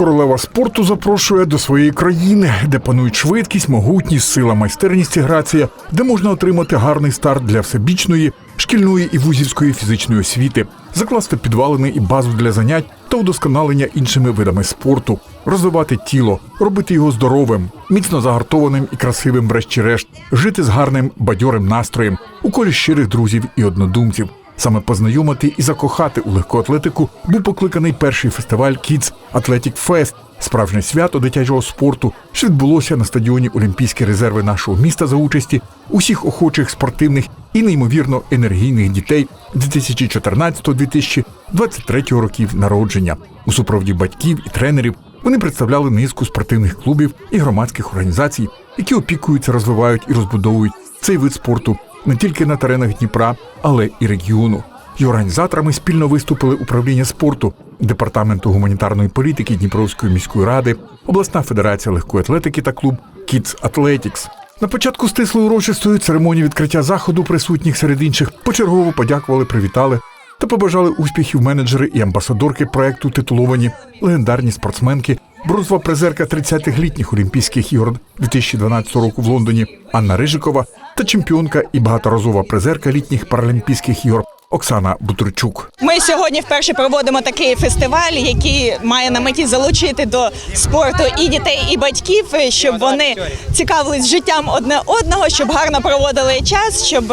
королева спорту запрошує до своєї країни, де панують швидкість, могутність, сила, майстерність і грація, де можна отримати гарний старт для всебічної, шкільної і вузівської фізичної освіти, закласти підвалини і базу для занять та удосконалення іншими видами спорту, розвивати тіло, робити його здоровим, міцно загартованим і красивим, врешті-решт, жити з гарним бадьорим настроєм у колі щирих друзів і однодумців. Саме познайомити і закохати у легку атлетику був покликаний перший фестиваль Kids Athletic Fest – справжнє свято дитячого спорту, що відбулося на стадіоні Олімпійські резерви нашого міста за участі усіх охочих спортивних і неймовірно енергійних дітей 2014-2023 років народження. У супроводі батьків і тренерів вони представляли низку спортивних клубів і громадських організацій, які опікуються, розвивають і розбудовують цей вид спорту не тільки на теренах Дніпра, але і регіону. І організаторами спільно виступили управління спорту, департаменту гуманітарної політики Дніпровської міської ради, обласна федерація легкої атлетики та клуб Kids Athletics. На початку стислої урочистої церемонії відкриття заходу присутніх серед інших почергово подякували, привітали та побажали успіхів менеджери і амбасадорки проекту титуловані легендарні спортсменки, бронзова призерка 30-х літніх Олімпійських ігор 2012 року в Лондоні Анна Рижикова та чемпіонка і багаторазова призерка літніх паралімпійських ігор Оксана Бутурчук. Ми сьогодні вперше проводимо такий фестиваль, який має на меті залучити до спорту і дітей, і батьків, щоб вони цікавились життям одне одного, щоб гарно проводили час, щоб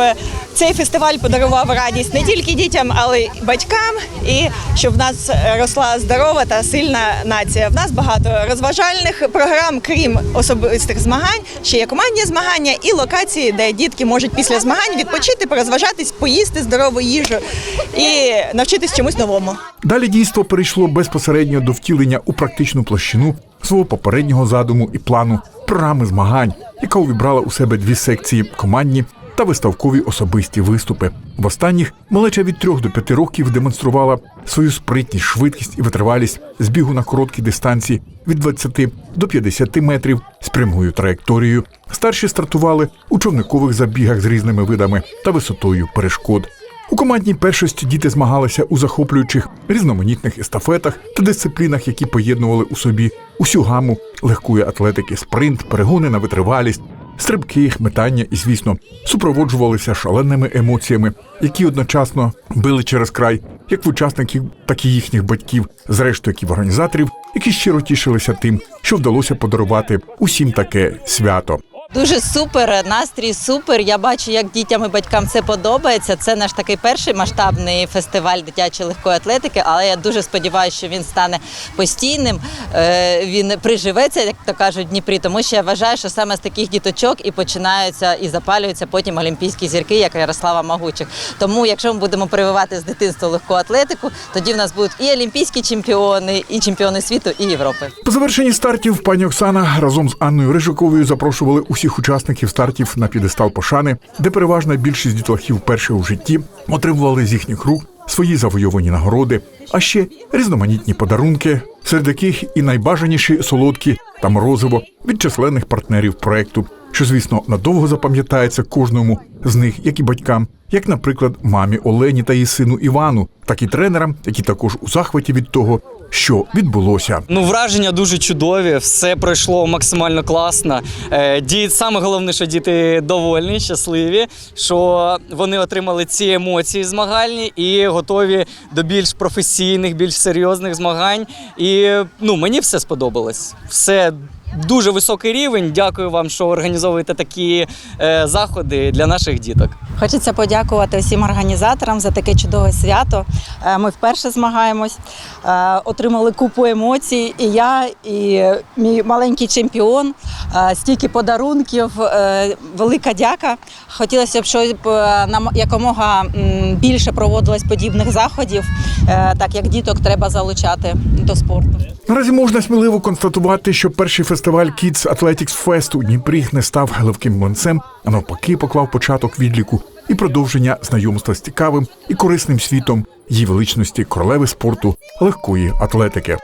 цей фестиваль подарував радість не тільки дітям, але й батькам, і щоб в нас росла здорова та сильна нація. В нас багато розважальних програм, крім особистих змагань, ще є командні змагання і локації, де дітки можуть після змагань відпочити, порозважатись, поїсти здорову їжу і навчитись чомусь новому. Далі дійство перейшло безпосередньо до втілення у практичну площину свого попереднього задуму і плану програми змагань, яка увібрала у себе дві секції командні та виставкові особисті виступи. В останніх малеча від 3 до 5 років демонструвала свою спритність, швидкість і витривалість з бігу на короткі дистанції від 20 до 50 метрів з прямою траєкторією. Старші стартували у човникових забігах з різними видами та висотою перешкод. У командній першості діти змагалися у захоплюючих різноманітних естафетах та дисциплінах, які поєднували у собі усю гаму легкої атлетики, спринт, перегони на витривалість, стрибки, метання і, звісно, супроводжувалися шаленими емоціями, які одночасно били через край як в учасників, так і їхніх батьків, зрештою як і в організаторів, які щиро тішилися тим, що вдалося подарувати усім таке свято. Дуже супер, настрій супер. Я бачу, як дітям і батькам це подобається. Це наш такий перший масштабний фестиваль дитячої легкої атлетики, але я дуже сподіваюся, що він стане постійним. е, Він приживеться, як то кажуть, в Дніпрі, тому що я вважаю, що саме з таких діточок і починаються і запалюються потім олімпійські зірки, як Ярослава Магучих. Тому, якщо ми будемо прививати з дитинства легку атлетику, тоді в нас будуть і олімпійські чемпіони, і чемпіони світу, і Європи. По завершенні стартів пані Оксана разом з Анною Рижиковою запрошували усіх учасників стартів на підестал пошани, де переважна більшість дітлахів вперше у житті отримували з їхніх рук свої завойовані нагороди, а ще різноманітні подарунки, серед яких і найбажаніші солодкі та морозиво від численних партнерів проекту, що, звісно, надовго запам'ятається кожному з них, як і батькам, як, наприклад, мамі Олені та її сину Івану, так і тренерам, які також у захваті від того, що відбулося. Ну, враження дуже чудові, все пройшло максимально класно. Е, Діти, саме головне, що діти довольні, щасливі, що вони отримали ці емоції змагальні і готові до більш професійних, більш серйозних змагань. І ну, мені все сподобалось. Все дуже високий рівень. Дякую вам, що організовуєте такі е, заходи для наших діток. Хочеться подякувати всім організаторам за таке чудове свято. Е, Ми вперше змагаємось, е, отримали купу емоцій. І я, і мій маленький чемпіон, е, стільки подарунків. е, Велика дяка. Хотілося б, щоб нам якомога більше проводилось подібних заходів, е, так як діток треба залучати до спорту. Наразі можна сміливо констатувати, що перший фестиваль Kids Athletics Fest у Дніпрі не став легким гонцем, а навпаки поклав початок відліку і продовження знайомства з цікавим і корисним світом її величності королеви спорту легкої атлетики.